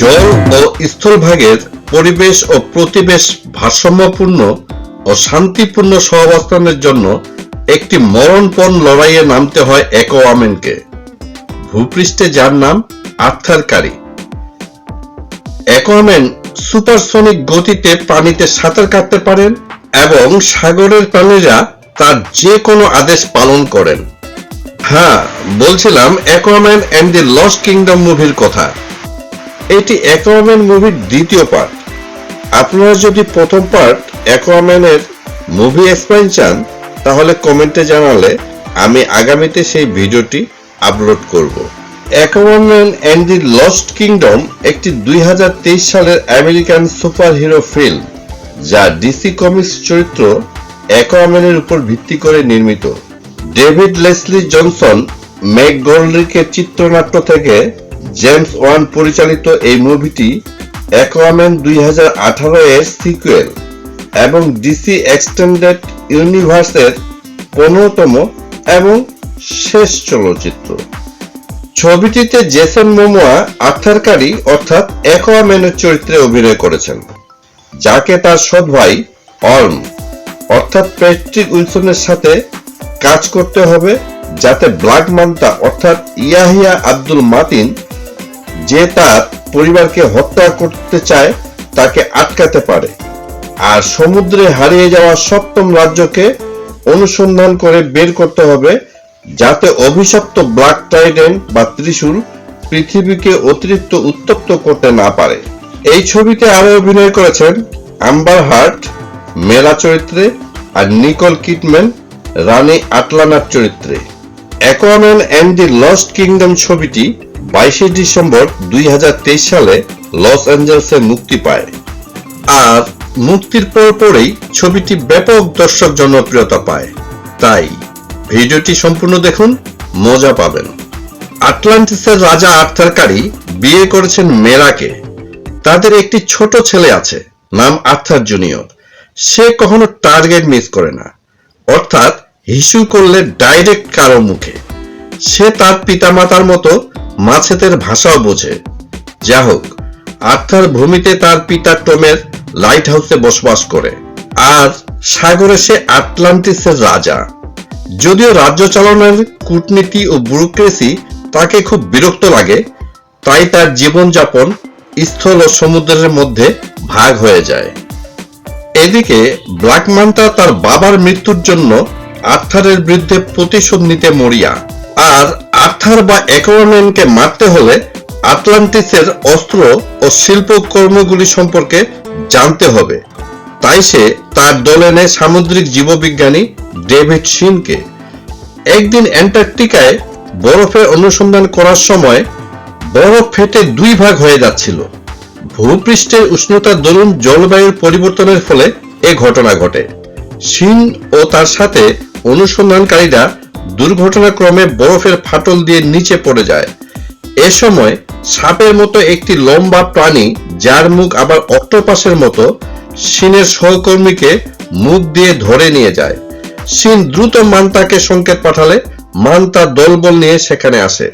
জল ও স্থলভাগের পরিবেশ ও প্রতিবেশ ভারসাম্যপূর্ণ ও শান্তিপূর্ণ সহাবস্থানের জন্য একটি মরণপণ লড়াইয়ে নামতে হয় অ্যাকোয়ামেনকে। ভূপৃষ্ঠে যার নাম আর্থারকারী অ্যাকোয়ামেন সুপারসনিক গতিতে পানিতে সাঁতার কাটতে পারেন এবং সাগরের প্রাণীরা তার যে কোনো আদেশ পালন করেন। হ্যাঁ বলছিলাম Aquaman and the lost kingdom মুভির কথা। এটি অ্যাকোয়াম্যান মুভির দ্বিতীয় পার্ট আপনারা যদি প্রথম পার্ট অ্যাকোয়াম্যানের মুভি এক্সপ্লেন চান, তাহলে কমেন্টে জানালে আমি আগামীতে সেই ভিডিওটি আপলোড করব। Aquaman and the lost kingdom একটি দুই হাজার তেইশ সালের আমেরিকান সুপারহিরো ফিল্ম যা ডিসি কমিক্স চরিত্র অ্যাকোয়াম্যানের উপর ভিত্তি করে নির্মিত। ডেভিড লেসলি জনসন ম্যাক গোল্ডরিকের চিত্রনাট্য থেকে জেমস ওয়ান পরিচালিত এই মুভিটি অ্যাকোয়াম্যান দুই হাজার আঠারো এর সিকুয়েল এবং ডিসি এক্সটেন্ডেড ইউনিভার্সের পনেরোতম এবং শেষ চলচ্চিত্র। ছবিটিতে জেসন মোমোয়া আর্থারকারী অর্থাৎ অ্যাকোয়াম্যানের চরিত্রে অভিনয় করেছেন, যাকে তার সৎ ভাই অলম অর্থাৎ প্যাট্রিক উইলসনের সাথে কাজ করতে হবে যাতে ব্ল্যাক মান্তা অর্থাৎ ইয়াহিয়া আব্দুল মাতিন যে তার পরিবারকে হত্যা করতে চায়, তাকে আটকাতে পারে। আর সমুদ্রে হারিয়ে যাওয়া সপ্তম রাজ্যকে অনুসন্ধান করে বের করতে হবে, যাতে অভিশপ্ত ব্ল্যাক টাইডেন বা ত্রিশূল পৃথিবীকে অতিরিক্ত উত্তপ্ত করতে না পারে। এই ছবিতে আরও অভিনয় করেছেন আম্বার হার্ট, মেলা চরিত্রে, আর নিকল কিটম্যান রানী আটলানার চরিত্রে। Aquaman and the lost kingdom ছবিটি বাইশে ডিসেম্বর দুই হাজার তেইশ সালে লস অ্যাঞ্জেলসে মুক্তি পায়। আর মুক্তির পর পরেই ছবিটি ব্যাপক দর্শক জনপ্রিয়তা পায়। তাই ভিডিওটি সম্পূর্ণ দেখুন, মজা পাবেন। আটলান্টিসের রাজা আর্থারকারী বিয়ে করেছেন মেরাকে। তাদের একটি ছোট ছেলে আছে, নাম আর্থার জুনিয়র। সে কখনো টার্গেট মিস করে না। অর্থাৎ হিসু করলে ডাইরেক্ট কারও মুখে। সে তার পিতামাতার মতো মাছেদের ভাষাও বোঝে। যা হোক আর্থার ভূমিতে তার পিতা টমের লাইট হাউসে বসবাস করে, আর সাগরে সে আটলান্টিসের রাজা। যদিও রাজ্য চালনার কূটনীতি ও ব্যুরোক্রেসি তাকে খুব বিরক্ত লাগে, তাই তার জীবনযাপন স্থল ও সমুদ্রের মধ্যে ভাগ হয়ে যায়। এদিকে ব্ল্যাক মান্তা তার বাবার মৃত্যুর জন্য আর্থারের বিরুদ্ধে প্রতিশোধ নিতে মরিয়া, আর আর্থার বা অ্যাকোয়ারম্যানকে মারতে হলে আটলান্টিসের অস্ত্র ও শিল্পকর্মগুলি সম্পর্কে জানতে হবে। তাই সে তার দলে নেয় সামুদ্রিক জীববিজ্ঞানী ডেভিড শিনকে। একদিন অ্যান্টার্কটিকায় বরফের অনুসন্ধান করার সময় বরফ ফেটে দুই ভাগ হয়ে যাচ্ছিল। ভূপৃষ্ঠের উষ্ণতার দরুন জলবায়ুর পরিবর্তনের ফলে এ ঘটনা ঘটে। শিন ও তার সাথে অনুসন্ধানকারীরা দুর্ঘটনাক্রমে বরফের ফাটল দিয়ে নিচে পড়ে যায়। এ সময় সাপের মতো একটি লম্বা প্রাণী, যার মুখ আবার অক্টোপাসের মতো শিনের সহকর্মীকে মুখ দিয়ে ধরে নিয়ে যায়। শিন দ্রুত মান্তাকে সংকেত পাঠালে মান্তা দলবল নিয়ে সেখানে আসে।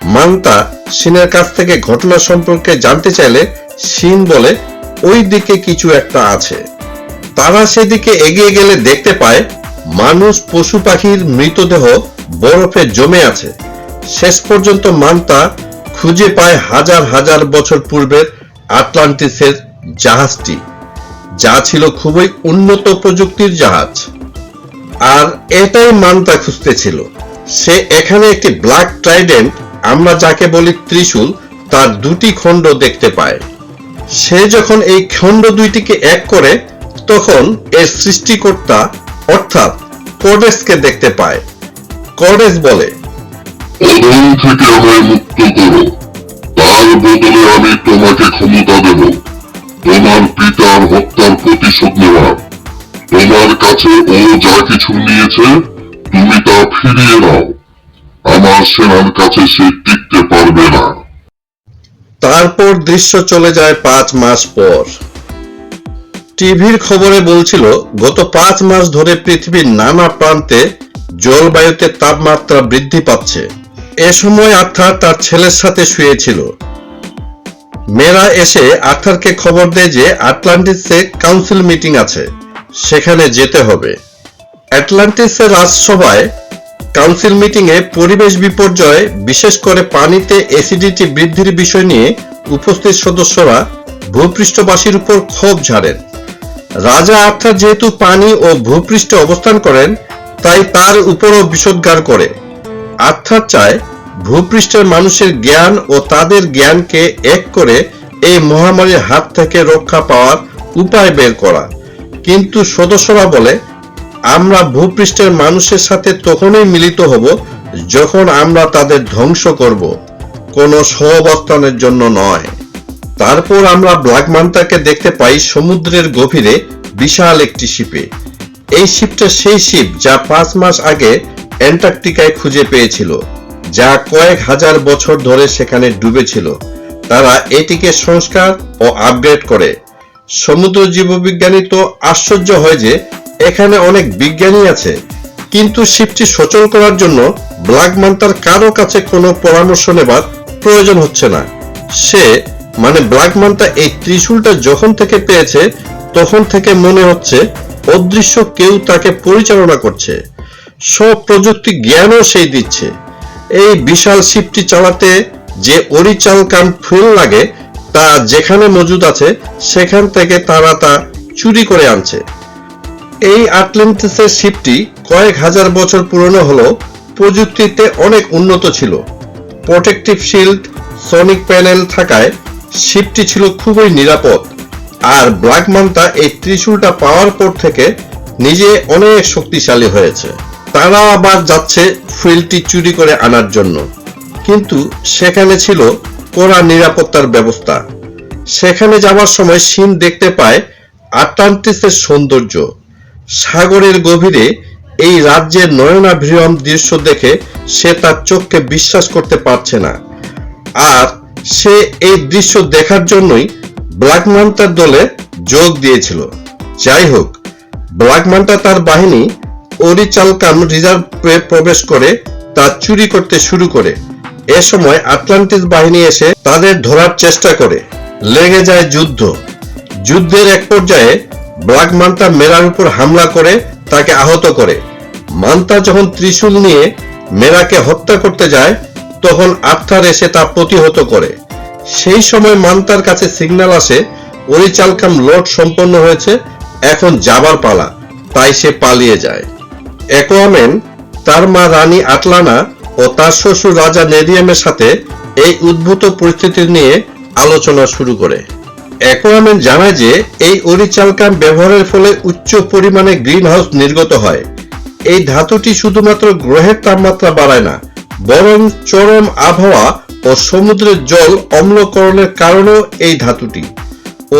মান্তা শিনের কাছ থেকে ঘটনা সম্পর্কে জানতে চাইলে শিন বলে ওই দিকে কিছু একটা আছে। তারা সেদিকে এগিয়ে গেলে দেখতে পায় মানুষ, পশু পাখির মৃতদেহ বরফে জমে আছে। শেষ পর্যন্ত মান্তা খুঁজে পায় হাজার হাজার বছর পূর্বের আটলান্টিসের জাহাজটি, যা ছিল খুবই উন্নত প্রযুক্তির জাহাজ। আর এটাই মান্তা খুঁজতেছিল সে এখানে একটি ব্ল্যাক ট্রাইডেন্ট, আমরা যাকে বলি ত্রিশূল, তার দুটি খণ্ড দেখতে পায়। সে যখন এই খণ্ড দুইটিকে এক করে, তখন এর সৃষ্টিকর্তা অর্থাৎ কোডেসকে দেখতে পায়। কোডেস বলে থেকে আমায় মুক্ত করো। তার বদলে আমি তোমাকে ক্ষমতা দেব। তোমার পিতার হত্যার প্রতিশোধ নেওয়ার। তোমার কাছে ও যা কিছু নিয়েছে তুমি তা ফিরিয়ে নাও। আমার সেনার কাছে সে টিকতে পারবে না। তারপর দৃশ্য চলে যায় পাঁচ মাস পর। টিভির খবরে বলছিল, গত পাঁচ মাস ধরে পৃথিবীর নানা প্রান্তে জলবায়ুতে তাপমাত্রা বৃদ্ধি পাচ্ছে। এ সময় আর্থার তার ছেলের সাথে শুয়েছিল। মেয়েরা এসে আর্থারকে খবর দেয় যে আটলান্টিসে কাউন্সিল মিটিং আছে, সেখানে যেতে হবে। অ্যাটলান্টিসের রাজসভায় কাউন্সিল মিটিংয়ে পরিবেশ বিপর্যয়, বিশেষ করে পানিতে অ্যাসিডিটি বৃদ্ধির বিষয় নিয়ে উপস্থিত সদস্যরা ভূপৃষ্ঠবাসীর উপর ক্ষোভ ঝাড়েন। রাজা আর্থার যেহেতু পানি ও ভূপৃষ্ঠে অবস্থান করেন, তাই তার উপরও বিষোদ্গার করে। আর্থার চায় ভূপৃষ্ঠের মানুষের জ্ঞান ও তাদের জ্ঞানকে এক করে এই মহামারীর হাত থেকে রক্ষা পাওয়ার উপায় বের করা। কিন্তু সদস্যরা বলে, আমরা ভূপৃষ্ঠের মানুষের সাথে তখনই মিলিত হব যখন আমরা তাদের ধ্বংস করব। কোনো সহাবস্থানের জন্য নয়। তারপর আমরা ব্ল্যাক মান্তাকে দেখতে পাই সমুদ্রের গভীরে বিশাল একটি শিপে। এই শিপটা সেই শিপ যা পাঁচ মাস আগে অ্যান্টার্কটিকায় খুঁজে পেয়েছিল, যা কয়েক হাজার বছর ধরে সেখানে ডুবেছিল। তারা এটিকে সংস্কার ও আপগ্রেড করে। সমুদ্র জীববিজ্ঞানী তো আশ্চর্য হয় যে এখানে অনেক বিজ্ঞানী আছে, কিন্তু শিপটি সচল করার জন্য ব্ল্যাক মান্তার কারও কাছে কোনো পরামর্শ নেবার প্রয়োজন হচ্ছে না। সে মানে ব্ল্যাক মান্তা এই ত্রিশূলটা যখন থেকে পেয়েছে, তখন থেকে মনে হচ্ছে অদৃশ্য কেউ তাকে পরিচালনা করছে। সব প্রযুক্তি জ্ঞানও সেই দিচ্ছে। এই বিশাল শিপটি চালাতে যে অরিচাল কাম ফুল লাগে, তা যেখানে মজুদ আছে, সেখান থেকে তারা তা চুরি করে আনছে। এই আটলান্টিসের শিপটি কয়েক হাজার বছর পুরনো হলেও প্রযুক্তিতে অনেক উন্নত ছিল। প্রোটেকটিভ শিল্ড সনিক প্যানেল থাকায় শিপটি ছিল খুবই নিরাপদ। আর ব্ল্যাক মান্তা এই ত্রিশূলটা পাওয়ার পর থেকে নিজে অনেক শক্তিশালী হয়েছে। তারা আবার যাচ্ছে ফুয়েলটি চুরি করে আনার জন্য। কিন্তু সেখানে ছিল কড়া নিরাপত্তার ব্যবস্থা। সেখানে যাওয়ার সময় সিন দেখতে পায় আটলান্টিসের সৌন্দর্য। সাগরের গভীরে এই রাজ্যের নয়নাভিরম দৃশ্য দেখে সে তার চোখকে বিশ্বাস করতে পারছে না। আর সে এই দৃশ্য দেখার জন্যই ব্ল্যাক মান্টার দলে যোগ দিয়েছিল। যাই হোক, ব্ল্যাক মান্টা তার বাহিনী ওরিচালকাম রিজার্ভে প্রবেশ করে তা চুরি করতে শুরু করে। এ সময় আটলান্টিস বাহিনী এসে তাদের ধরার চেষ্টা করে। লেগে যায় যুদ্ধ। যুদ্ধের এক পর্যায়ে ব্ল্যাক মান্তা মেরার উপর হামলা করে, তাকে আহত করে। মান্তা যখন ত্রিশূল নিয়ে মেরাকে হত্যা করতে যায় তখন আর্থার এসে তা প্রতিহত করে। সেই সময় মান্তার কাছে সিগন্যাল আসে অরিচালকাম লোড সম্পন্ন হয়েছে, এখন যাবার পালা। তাই সে পালিয়ে যায়। অ্যাকোয়ামেন তার মা রানী আটলানা ও তার শ্বশুর রাজা নেরিয়ামের সাথে এই উদ্ভূত পরিস্থিতি নিয়ে আলোচনা শুরু করে। অ্যাকোয়ামেন জানায় যে, এই অরিচালকাম ব্যবহারের ফলে উচ্চ পরিমাণে গ্রিন হাউস নির্গত হয়। এই ধাতুটি শুধুমাত্র গ্রহের তাপমাত্রা বাড়ায় না বরং চরম আবহাওয়া ও সমুদ্রের জল অম্লকরণের কারণেও এই ধাতুটি।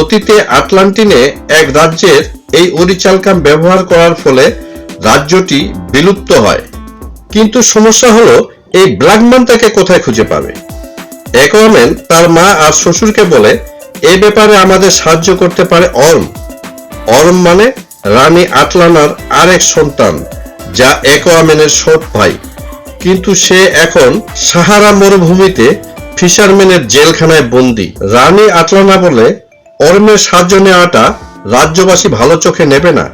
অতীতে আটলান্টিনে এক রাজ্যের এই অরিচালকাম ব্যবহার করার ফলে রাজ্যটি বিলুপ্ত হয়। কিন্তু সমস্যা হলো, এই ব্ল্যাকম্যান তাকে কোথায় খুঁজে পাবে? একোয়ামেন তার মা আর শ্বশুরকে বলে, এ ব্যাপারে আমাদের সাহায্য করতে পারে অর্ম। অর্ম মানে রানী আটলানার আরেক সন্তান, যা একোয়ামেনের সৎ ভাই। কিন্তু সে এখন সাহারা মরুভূমিতে ফিশারম্যানের জেলখানায় বন্দী। রানী আটলানা বলে অর্মের সাহায্য নেওয়াটা রাজ্যবাসী ভালো চোখে নেবে না।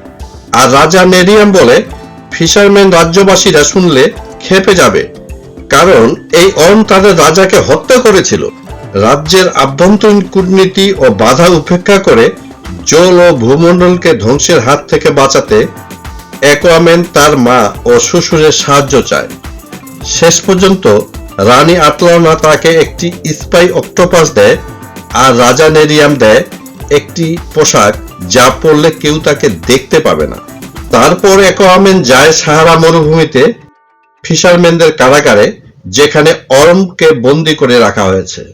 আর রাজা নেরিয়াম বলে, ফিশারম্যান রাজ্যবাসীরা শুনলে খেপে যাবে, কারণ এই অর্ম তাদের রাজাকে হত্যা করেছিল। রাজ্যের আভ্যন্তরীণ কূটনীতি ও বাধা উপেক্ষা করে জল ও ভূমণ্ডলকে ধ্বংসের হাত থেকে বাঁচাতে অ্যাকোয়ামেন তার মা ও শ্বশুরের সাহায্য চায়। শেষ পর্যন্ত রানী আতলানা তাকে একটি স্পাই অক্টোপাস দেয় আর রাজা নেরিয়াম দেয় একটি পোশাক যা পরলে কেউ তাকে দেখতে পাবে না। তারপর অ্যাকোয়ামেন যায় সাহারা মরুভূমিতে ফিশারম্যানদের কারাগারে, যেখানে অরমকে বন্দি করে রাখা হয়েছে।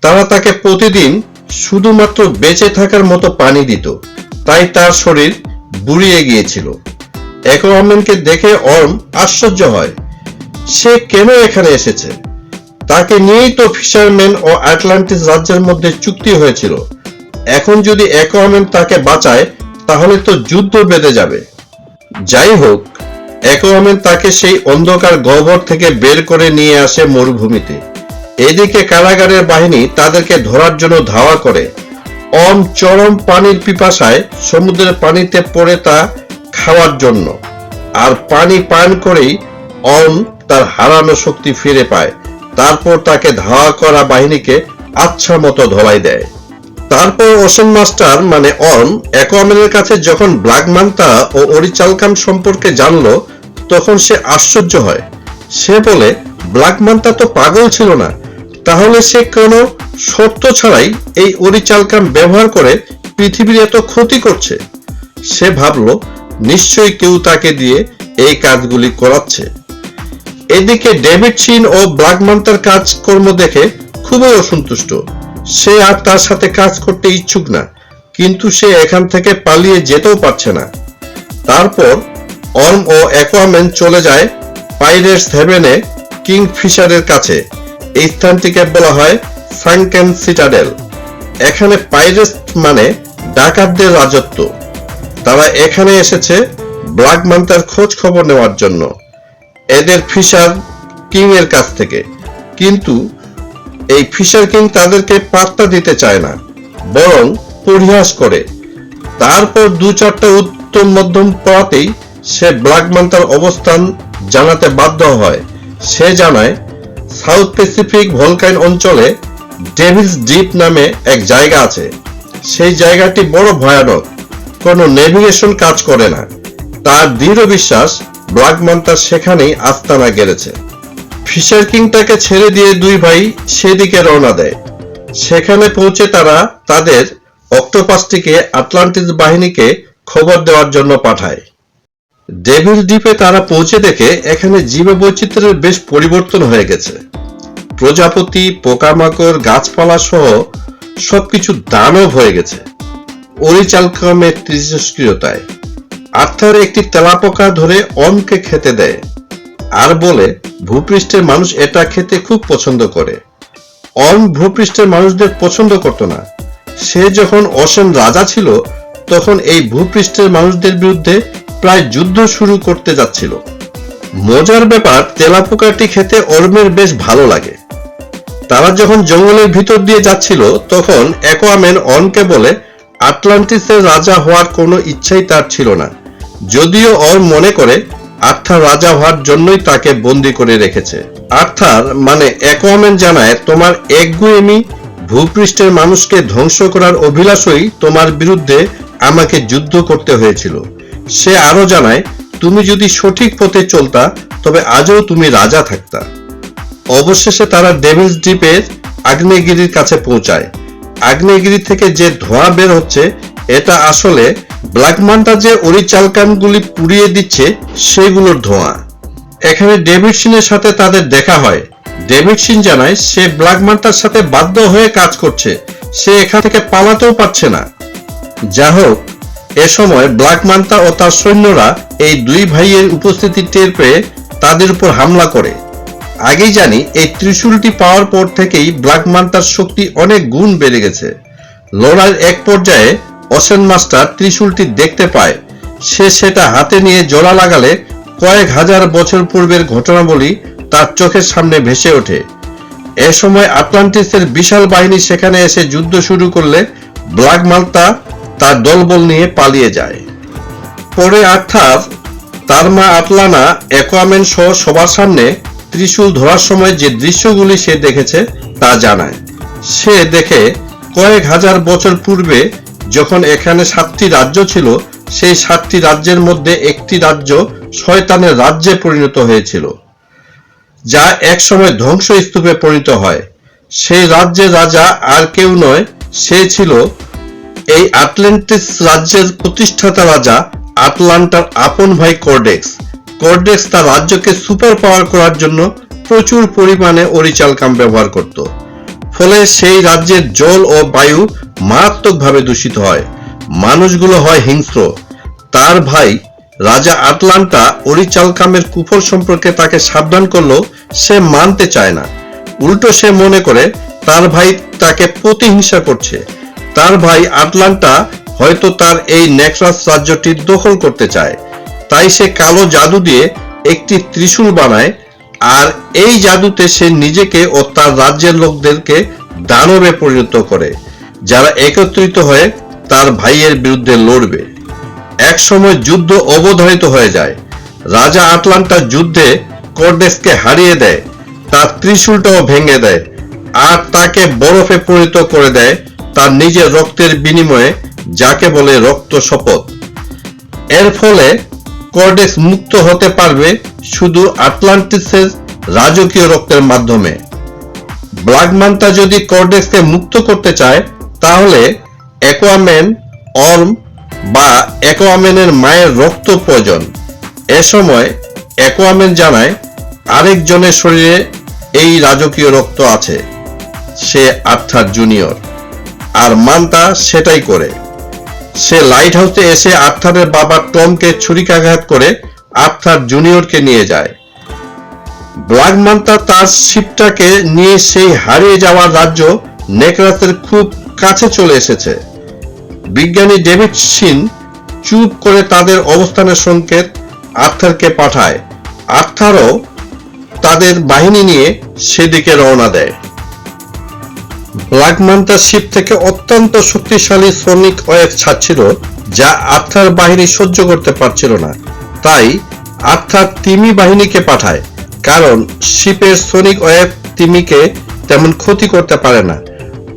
তারা তাকে প্রতিদিন শুধুমাত্র বেঁচে থাকার মতো পানি দিত, তাই তার শরীর বুড়িয়ে গিয়েছিল। অ্যাকোয়ামেনকে দেখে অর্ম আশ্চর্য হয়। সে কেন এখানে এসেছে? তাকে নিয়েই তো ফিশারম্যান ও আটলান্টিস রাজ্যের মধ্যে চুক্তি হয়েছিল। এখন যদি অ্যাকোয়ামেন তাকে বাঁচায়, তাহলে তো যুদ্ধ বেঁধে যাবে। যাই হোক অ্যাকোয়ামেন তাকে সেই অন্ধকার গহ্বর থেকে বের করে নিয়ে আসে মরুভূমিতে। এদিকে কারাগারের বাহিনী তাদেরকে ধরার জন্য ধাওয়া করে। অম চরম পানির পিপাসায় সমুদ্রের পানিতে পড়ে তা খাওয়ার জন্য। আর পানি পান করেই অম তার হারানো শক্তি ফিরে পায়। তারপর তাকে ধাওয়া করা বাহিনীকে আচ্ছা মতো ধলাই দেয়। তারপর ওসেন মাস্টার মানে অন, অ্যাকোয়ামেনের কাছে যখন ব্ল্যাক মান্তা ও অরিচালকাম সম্পর্কে জানলো, তখন সে আশ্চর্য হয়। সে বলে, ব্ল্যাক মান্তা তো পাগল ছিল না। তাহলে সে কোনো শর্ত ছাড়াই এই অরিচালকাম ব্যবহার করে পৃথিবীর এত ক্ষতি করছে? সে ভাবলো, নিশ্চয়ই কেউ তাকে দিয়ে এই কাজগুলি করাচ্ছে। এদিকে ডেভিড চিন ও ব্ল্যাক মান্তার কাজকর্ম দেখে খুবই অসন্তুষ্ট। সে আর তার সাথে কাজ করতে ইচ্ছুক না, কিন্তু সে এখান থেকে পালিয়ে যেতেও পারছে না। তারপর অর্ম ও অ্যাকোয়াম্যান চলে যায় পাইরেটস হেভেনে কিং ফিশারের কাছে। এই স্থানটিকে বলা হয় সাংকেন সিটাডেল। এখানে পাইরেটস মানে ডাকাতদের রাজত্ব। তারা এখানে এসেছে ব্ল্যাক মান্তার খোঁজ খবর নেওয়ার জন্য। এদের ফিশার কিং এর কাছ থেকে। কিন্তু এই ফিশার কিং তাদেরকে পাত্তা দিতে চায় না, বরং পরিহাস করে। তারপর দু চারটা উত্তম মধ্যম পড়াতেই সে ব্ল্যাক মান্তার অবস্থান জানাতে বাধ্য হয়। সে জানায়, সাউথ প্যাসিফিক ভলকাইন অঞ্চলে ডেভিলস ডিপ নামে এক জায়গা আছে। সেই জায়গাটি বড় ভয়ানক। কোনো নেভিগেশন কাজ করে না। তার দৃঢ় বিশ্বাস ব্ল্যাক মান্তা সেখানেই আস্তানা গেড়েছে ফিশার কিংটাকে ছেড়ে দিয়ে দুই ভাই সেদিকে রওনা দেয়। সেখানে পৌঁছে তারা তাদের অক্টোপাসটিকে আটলান্টিস বাহিনীকে খবর দেওয়ার জন্য পাঠায়। ডেভিল দ্বীপে তারা পৌঁছে দেখে এখানে জীববৈচিত্র্যের বেশ পরিবর্তন হয়ে গেছে। প্রজাপতি, পোকামাকড়, গাছপালা সহ সবকিছু দানব হয়ে গেছে। অরিচালক্রমের তেজস্ক্রিয়তায় আর্থার একটি তেলাপোকা ধরে অনকে খেতে দেয়। আর বলে, ভূপৃষ্ঠের মানুষ এটা খেতে খুব পছন্দ করে। অন ভূপৃষ্ঠের মানুষদের পছন্দ করত না। সে যখন অসেন রাজা ছিল, তখন এই ভূপৃষ্ঠের মানুষদের বিরুদ্ধে প্রায় যুদ্ধ শুরু করতে যাচ্ছিল। মজার ব্যাপার, তেলাপোকাটি খেতে অর্মের বেশ ভালো লাগে। তারা যখন জঙ্গলের ভিতর দিয়ে যাচ্ছিল, তখন অ্যাকোয়াম্যান অনকে বলে, আটলান্টিসের রাজা হওয়ার কোনো ইচ্ছাই তার ছিল না। যদিও অর মনে করে আর্থার রাজা হওয়ার জন্যই তাকে বন্দি করে রেখেছে। আর্থার মানে অ্যাকোয়াম্যান জানায়, তোমার একগুয়েমি ভূপৃষ্ঠের মানুষকে ধ্বংস করার অভিলাষই তোমার বিরুদ্ধে আমাকে যুদ্ধ করতে হয়েছিল। সে আরও জানায়, তুমি যদি সঠিক পথে চলতা, তবে আজও তুমি রাজা থাকতা। অবশেষে তারা ডেভিলস দ্বীপের আগ্নেয়গিরির কাছে পৌঁছায়। আগ্নেয়গিরি থেকে যে ধোঁয়া বের হচ্ছে, এটা আসলে ব্ল্যাক মান্টা যে অরিচালকানগুলি পুড়িয়ে দিচ্ছে সেগুলোর ধোঁয়া। এখানে ডেভিড সিনের সাথে তাদের দেখা হয়। ডেভিড সিন জানায়, সে ব্ল্যাক মান্টার সাথে বাধ্য হয়ে কাজ করছে। সে এখান থেকে পালাতেও পারছে না। যা হোক, এ সময় ব্ল্যাক মান্তা ও তার সৈন্যরা এই দুই ভাইয়ের উপস্থিতি টের পেয়ে তাদের উপর হামলা করে। আগেই জানি, এই ত্রিশূলটি পাওয়ার পর থেকেই ব্ল্যাক মান্তার শক্তি অনেক গুণ বেড়ে গেছে। লড়াইয়ের এক পর্যায়ে অসেন মাস্টার ত্রিশূলটি দেখতে পায়। সে সেটা হাতে নিয়ে জোড়া লাগালে কয়েক হাজার বছর পূর্বের ঘটনাবলী তার চোখের সামনে ভেসে ওঠে। এ সময় আটলান্টিসের বিশাল বাহিনী সেখানে এসে যুদ্ধ শুরু করলে ব্ল্যাক মাল্টা তার দলবল নিয়ে পালিয়ে যায়। পরে আর্থার তার মা আটলানা, অ্যাকোয়ামেন সহ সবার সামনে ত্রিশূল ধরার সময় যে দৃশ্যগুলি সে দেখেছে তা জানায়। সে দেখে কয়েক হাজার বছর পূর্বে যখন এখানে সাতটি রাজ্য ছিল, সেই সাতটি রাজ্যের মধ্যে একটি রাজ্য শয়তানের রাজ্যে পরিণত হয়েছিল, যা এক সময় ধ্বংসস্তূপে পরিণত হয়। সেই রাজ্যের রাজা আর কেউ নয়, সে ছিল এই আটলান্টিস রাজ্যের প্রতিষ্ঠাতা রাজা আটলান্টার আপন ভাই কর্ডেক্স। কর্ডেক্স তার রাজ্যকে সুপার পাওয়ার করার জন্য প্রচুর পরিমাণে অরিচালকাম ব্যবহার করত। ফলে সেই রাজ্যের জল ও বায়ু মারাত্মকভাবে দূষিত হয়। মানুষগুলো হয় হিংস্র। তার ভাই রাজা আটলান্টা অরিচালকামের কুফল সম্পর্কে তাকে সাবধান করলেও সে মানতে চায় না। উল্টো সে মনে করে, তার ভাই তাকে প্রতিহিংসা করছে। তার ভাই আটলান্টা হয়তো তার এই নেক্রাস রাজ্যটি দখল করতে চায়। তাই সে কালো জাদু দিয়ে একটি ত্রিশূল বানায় আর এই জাদুতে সে নিজেকে ও তার রাজ্যের লোকদেরকে দানবে পরিণত করে। যারা একত্রিত হয়ে তার ভাইয়ের বিরুদ্ধে লড়বে। এক সময় যুদ্ধ অবধারিত হয়ে যায়। রাজা আটলান্টা যুদ্ধে কর্ডেসকে হারিয়ে দেয়, তার ত্রিশূলটাও ভেঙে দেয় আর তাকে বরফে পরিণত করে দেয় তার নিজের রক্তের বিনিময়ে, যাকে বলে রক্ত শপথ। এর ফলে কর্ডেক্স মুক্ত হতে পারবে শুধু আটলান্টিসের রাজকীয় রক্তের মাধ্যমে। ব্ল্যাকমান্তা যদি কর্ডেক্সকে মুক্ত করতে চায়, তাহলে অ্যাকোয়াম্যান অর্ম বা অ্যাকোয়াম্যানের মায়ের রক্ত প্রয়োজন। এ সময় অ্যাকোয়াম্যান জানায়, আরেকজনের শরীরে এই রাজকীয় রক্ত আছে, সে আর্থার জুনিয়র। আর মান্তা সেটাই করে। সে লাইট হাউসে এসে আর্থারের বাবা টমকে ছুরিকাঘাত করে আর্থার জুনিয়রকে নিয়ে যায়। ব্ল্যাক মান্তা তার শিপটাকে নিয়ে সেই হারিয়ে যাওয়ার রাজ্য নেকরাসের খুব কাছে চলে এসেছে। বিজ্ঞানী ডেভিড সিন চুপ করে তাদের অবস্থানের সংকেত আর্থারকে পাঠায়। আর্থারও তাদের বাহিনী নিয়ে সেদিকে রওনা দেয়। ব্ল্যাক মান্টার শিপ থেকে অত্যন্ত শক্তিশালী শ্রমিক ওয়েভ ছাড়ছিল যা আর্থার বাহিনী সহ্য করতে পারছিল না। তাই আর্থার তিমি বাহিনীকে পাঠায়, কারণ শিপের সোনিক ওয়েভ তিমিকে তেমন ক্ষতি করতে পারে না।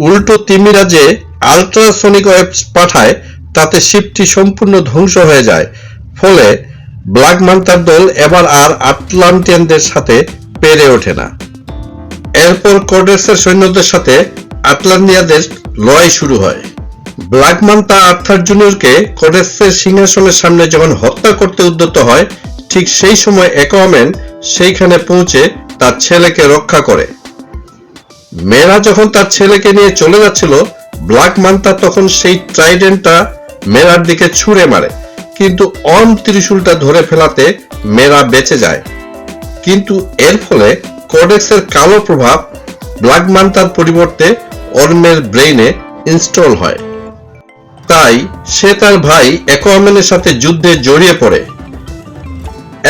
উল্টো তিমিরা যে আলট্রাসোনিক ওয়েভ পাঠায়, তাতে শিপটি সম্পূর্ণ ধ্বংস হয়ে যায়। ফলে ব্ল্যাক মান্টার দল এবার আর আটলান্টিয়ানদের সাথে পেরে ওঠে না। এরপর কোডেক্সের সৈন্যদের সাথে আটলান্টিয়াদের লড়াই শুরু হয়। ব্ল্যাকমান তা আর্থার জুনিয়রকে কোডেক্সের সিংহাসনের সামনে যখন হত্যা করতে উদ্যত হয়, ঠিক সেই সময় অ্যাকোয়াম্যান সেইখানে পৌঁছে তার ছেলেকে রক্ষা করে। মেয়েরা যখন তার ছেলেকে নিয়ে চলে যাচ্ছিল ব্ল্যাক মান্তা তখন সেই ট্রাইডেন্টটা মেরার দিকে ছুঁড়ে মারে। কিন্তু অন ত্রিশূলটা ধরে ফেলাতে মেরা বেঁচে যায়। কিন্তু এর ফলে কোডেক্সের কালো প্রভাব ব্ল্যাক মান্তার পরিবর্তে অর্মের ব্রেইনে ইনস্টল হয়। তাই সে তার ভাই অ্যাকোয়াম্যানের সাথে যুদ্ধে জড়িয়ে পড়ে।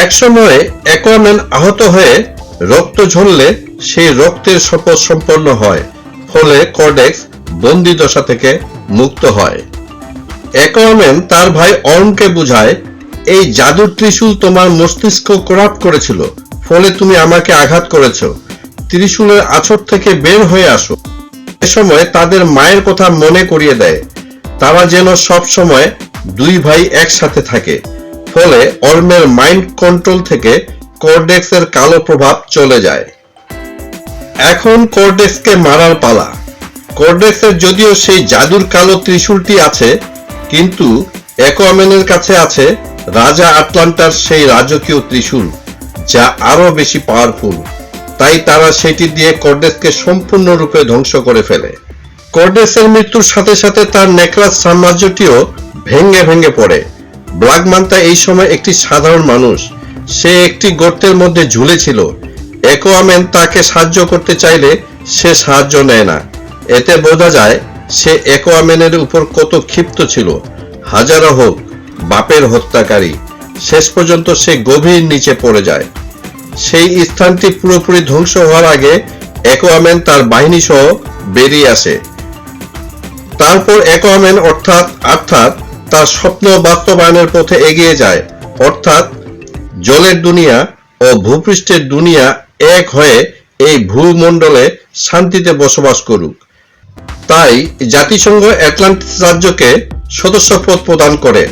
একসময়ে অ্যাকোয়াম্যান আহত হয়ে রক্ত ঝরলে সেই রক্তের শপথ সম্পন্ন হয়, ফলে কর্ডেক্স বন্দি দশা থেকে মুক্ত হয়। অ্যাকোয়াম্যান তার ভাই অর্মকে বুঝায়, এই জাদুর ত্রিশূল তোমার মস্তিষ্ক করাপ করেছিল, ফলে তুমি আমাকে আঘাত করেছ। ত্রিশূলের আছর থেকে বের হয়ে আসো। এ সময় তাদের মায়ের কথা মনে করিয়ে দেয়। তারা যেন সব সময় দুই ভাই একসাথে থাকে। ফলে অর্মের মাইন্ড কন্ট্রোল থেকে কর্ডেক্সের কালো প্রভাব চলে যায়। এখন কর্ডেক্সকে মারার পালা। কর্ডেক্সের যদিও সেই জাদুর কালো ত্রিশূলটি আছে, কিন্তু অ্যাকোয়াম্যানের কাছে আছে রাজা আটলান্টার সেই রাজকীয় ত্রিশূল, যা আরও বেশি পাওয়ারফুল তাই তারা সেটি দিয়ে কর্ডেসকে সম্পূর্ণরূপে ধ্বংস করে ফেলে। কর্ডেসের মৃত্যুর সাথে সাথে তার নেকলাস সাম্রাজ্যটিও ভেঙে ভেঙে পড়ে। ব্ল্যাকমান্তা এই সময় একটি সাধারণ মানুষ। সে একটি গর্তের মধ্যে ঝুলেছিল। একোয়ামেন তাকে সাহায্য করতে চাইলে সে সাহায্য নেয় না। এতে বোঝা যায়, সে একোয়ামেনের উপর কত ক্ষিপ্ত ছিল। হাজারো হোক, বাপের হত্যাকারী। শেষ পর্যন্ত সে গভীর নিচে পড়ে যায়। সেই স্থানটি পুরোপুরি ধ্বংস হওয়ার আগে অ্যাকোয়াম্যান তার বাহিনী সহ বেরিয়ে আসে। তারপর অ্যাকোয়াম্যান অর্থাৎ অর্থাৎ তার স্বপ্ন বাস্তবায়নের পথে এগিয়ে যায়। অর্থাৎ জলের দুনিয়া ও ভূপৃষ্ঠের দুনিয়া এক হয়ে এই ভূমণ্ডলে শান্তিতে বসবাস করুক। তাই জাতিসংঘ অ্যাটলান্টিস রাজ্যকে সদস্যপদ প্রদান করে,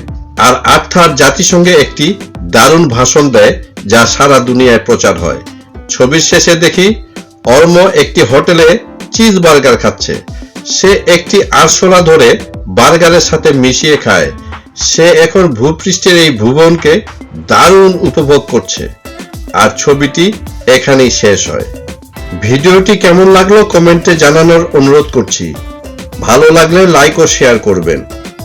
আর আর্থার জাতিসংঘে একটি দারুণ ভাষণ দেয় যা সারা দুনিয়ায় প্রচার হয়। ছবির শেষে দেখি, অর্ম একটি হোটেলে চিজ বার্গার খাচ্ছে। সে একটি আরশোলা ধরে বার্গারের সাথে মিশিয়ে খায়। সে এখন ভূপৃষ্ঠের এই ভুবনকে দারুণ উপভোগ করছে। আর ছবিটি এখানেই শেষ হয়। ভিডিওটি কেমন লাগল কমেন্টে জানানোর অনুরোধ করছি। ভালো লাগলে লাইক ও শেয়ার করবেন।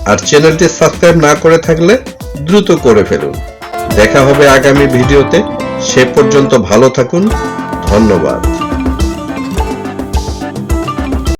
আর চ্যানেলটি সাবস্ক্রাইব না করে থাকলে দ্রুত করে ফেলুন। দেখা হবে আগামী ভিডিওতে। সে পর্যন্ত ভালো থাকুন। ধন্যবাদ।